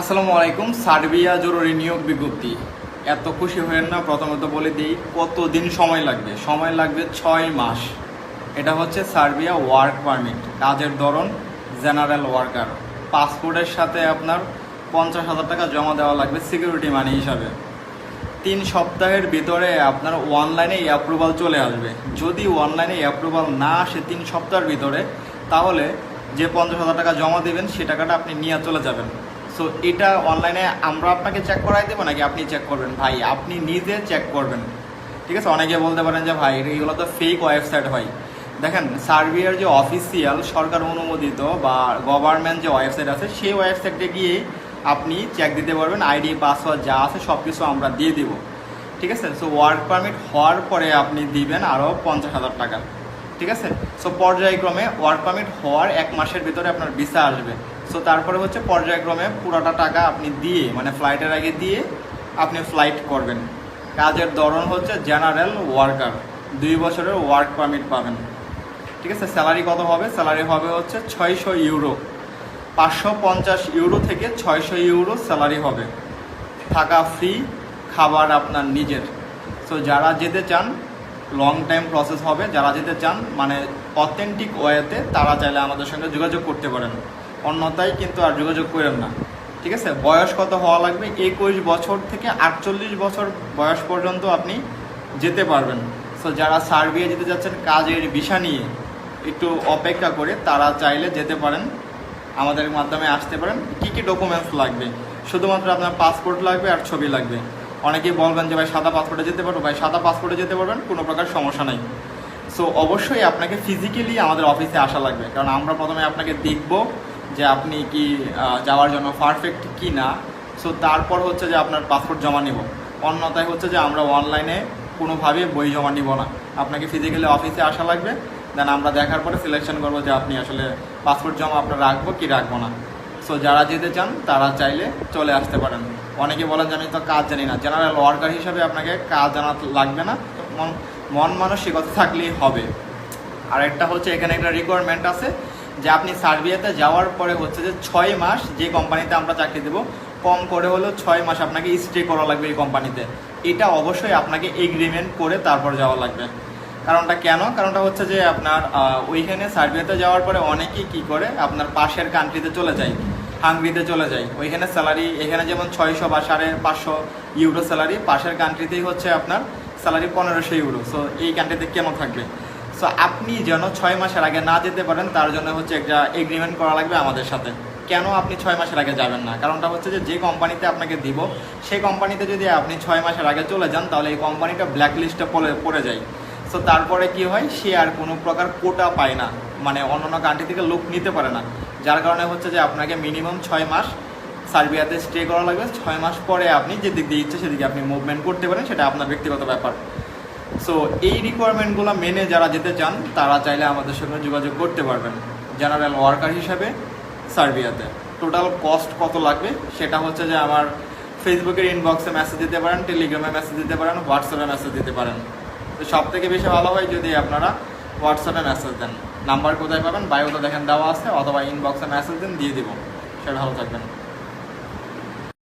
আসসালামু আলাইকুম, সার্বিয়া জরুরি নিয়োগ বিজ্ঞপ্তি। এত খুশি হয়েন না প্রথমত বলে দিই, কতদিন সময় লাগবে? সময় লাগবে ছয় মাস। এটা হচ্ছে সার্বিয়া ওয়ার্ক পারমিট, কাজের ধরন, জেনারেল ওয়ার্কার। পাসপোর্টের সাথে আপনার পঞ্চাশ হাজার টাকা জমা দেওয়া লাগবে সিকিউরিটি মানি হিসাবে। তিন সপ্তাহের ভিতরে আপনার অনলাইনে অ্যাপ্রুভাল চলে আসবে। যদি অনলাইনে অ্যাপ্রুভাল না আসে তিন সপ্তাহের ভিতরে, তাহলে যে পঞ্চাশ হাজার টাকা জমা দেবেন, সে টাকাটা আপনি নিয়ে চলে যাবেন। সো এটা অনলাইনে আমরা আপনাকে চেক করাই দেবো নাকি আপনি চেক করবেন? ভাই, আপনি নিজে চেক করবেন। ঠিক আছে? অনেকে বলতে পারেন যে, ভাই, এগুলো তো ফেক ওয়েবসাইট হয়। দেখেন সার্বিয়ার যে অফিসিয়াল সরকার অনুমোদিত বা গভর্নমেন্ট যে ওয়েবসাইট আছে, সেই ওয়েবসাইটে গিয়ে আপনি চেক দিতে পারবেন। আইডি পাসওয়ার্ড যা আছে সব কিছু আমরা দিয়ে দিব। ঠিক আছে? সো ওয়ার্ক পারমিট হওয়ার পরে আপনি দিবেন আরও পঞ্চাশ হাজার টাকা। ঠিক আছে? সো পর্যায়ক্রমে ওয়ার্ক পারমিট হওয়ার এক মাসের ভিতরে আপনার ভিসা আসবে। সো তারপরে হচ্ছে পর্যায়ক্রমে পুরোটা টাকা আপনি দিয়ে মানে ফ্লাইটের আগে দিয়ে আপনি ফ্লাইট করবেন। কাজের ধরন হচ্ছে জেনারেল ওয়ার্কার দুই বছরের ওয়ার্ক পারমিট পাবেন। ঠিক আছে? স্যালারি কত হবে? স্যালারি হবে হচ্ছে ছয়শো ইউরো পাঁচশো পঞ্চাশ ইউরো থেকে ছয়শো ইউরো স্যালারি হবে। থাকা ফ্রি খাবার আপনার নিজের। সো যারা যেতে চান লং টাইম প্রসেস হবে। যারা যেতে চান মানে অথেন্টিক ওয়েতে তারা চাইলে আমাদের সঙ্গে যোগাযোগ করতে পারেন। অন্যথায় কিন্তু আর যোগাযোগ করেন না। ঠিক আছে? বয়স কত হওয়া লাগবে? একুশ বছর থেকে আটচল্লিশ বছর বয়স পর্যন্ত আপনি যেতে পারবেন। সো যারা সার্বিয়া যেতে যাচ্ছেন, কাজের বিষা নিয়ে একটু অপেক্ষা করে তারা চাইলে যেতে পারেন। আমাদের মাধ্যমে আসতে পারেন। কী কী ডকুমেন্টস লাগবে? শুধুমাত্র আপনার পাসপোর্ট লাগবে আর ছবি লাগবে। অনেকেই বলবেন যে ভাই সাদা পাসপোর্টে যেতে পারব। ভাই, সাদা পাসপোর্টে যেতে পারবেন, কোনো প্রকার সমস্যা নাই। সো অবশ্যই আপনাকে ফিজিক্যালি আমাদের অফিসে আসা লাগবে। কারণ আমরা প্রথমে আপনাকে দেখব যে আপনি কি যাওয়ার জন্য পারফেক্ট কি না সো তারপর হচ্ছে যে আপনার পাসপোর্ট জমা নিব। অন্যথায় হচ্ছে যে আমরা অনলাইনে কোনোভাবে বই জমা নিব না। আপনাকে ফিজিক্যালি অফিসে আসা লাগবে। দেন আমরা দেখার পরে সিলেকশন করব যে আপনি আসলে পাসপোর্ট জমা আপনার রাখব কি রাখব না। সো যারা যেতে চান, তারা চাইলে চলে আসতে পারেন। অনেকে বলেন যে আমি তো কাজ জানি না। জেনারেল ওয়ার্কার হিসাবে আপনাকে কাজ জানা লাগবে না। মন মন মানসিকতা থাকলেই হবে। আর একটা হচ্ছে এখানে একটা রিকোয়ারমেন্ট আছে যে আপনি সার্বিয়াতে যাওয়ার পরে হচ্ছে যে ছয় মাস যে কোম্পানিতে আমরা চাকরি দেবো, কম করে হলেও ছয় মাস আপনাকে স্টে করা লাগবে এই কোম্পানিতে এটা অবশ্যই আপনাকে এগ্রিমেন্ট করে তারপর যাওয়া লাগবে। কারণটা কেন? কারণটা হচ্ছে যে আপনার ওইখানে সার্বিয়াতে যাওয়ার পরে অনেকেই কি করে? আপনার পাশের কান্ট্রিতে চলে যায়। হাঙ্গরিতে চলে যায় ওইখানে স্যালারি এখানে যেমন ছয়শো বা সাড়ে পাঁচশো ইউরো স্যালারি পাশের কান্ট্রিতেই হচ্ছে আপনার স্যালারি পনেরোশো ইউরো সো এই কান্ট্রিতে কেন থাকবে? সো আপনি যেন ছয় মাসের আগে না যেতে পারেন, তার জন্য হচ্ছে একটা এগ্রিমেন্ট করা লাগবে আমাদের সাথে। কেন আপনি ছয় মাসের আগে যাবেন না? কারণটা হচ্ছে যে যে কোম্পানিতে আপনাকে দিব, সেই কোম্পানিতে যদি আপনি ছয় মাসের আগে চলে যান, তাহলে এই কোম্পানিটা ব্ল্যাক লিস্টে পড়ে যায়। সো তারপরে কি হয়? সে আর কোনো প্রকার কোটা পায় না। মানে অন্যান্য কান্ট্রি থেকে লোক নিতে পারে না। যার কারণে হচ্ছে যে আপনাকে মিনিমাম ছয় মাস সার্বিয়াতে স্টে করা লাগবে। ছয় মাস পরে আপনি যে দিক দিয়ে ইচ্ছে সেদিকে আপনি মুভমেন্ট করতে পারেন, সেটা আপনার ব্যক্তিগত ব্যাপার। সো এই রিকোয়ারমেন্টগুলো মেনে যারা যেতে চান, তারা চাইলে আমাদের সঙ্গে যোগাযোগ করতে পারবেন। জেনারেল ওয়ার্কার হিসাবে সার্বিয়াতে। টোটাল কস্ট কত লাগবে? সেটা হচ্ছে যে আমার ফেসবুকের ইনবক্সে মেসেজ দিতে পারেন টেলিগ্রামে মেসেজ দিতে পারেন হোয়াটসঅ্যাপে মেসেজ দিতে পারেন। তো সব থেকে বেশি ভালো হয় যদি আপনারা হোয়াটসঅ্যাপে মেসেজ দেন। নাম্বার কোথায় পাবেন? বায়োতে দেখেন দেওয়া আছে, অথবা ইনবক্সে মেসেজ দিন, দিয়ে দিব। সেটা ভালো থাকবেন।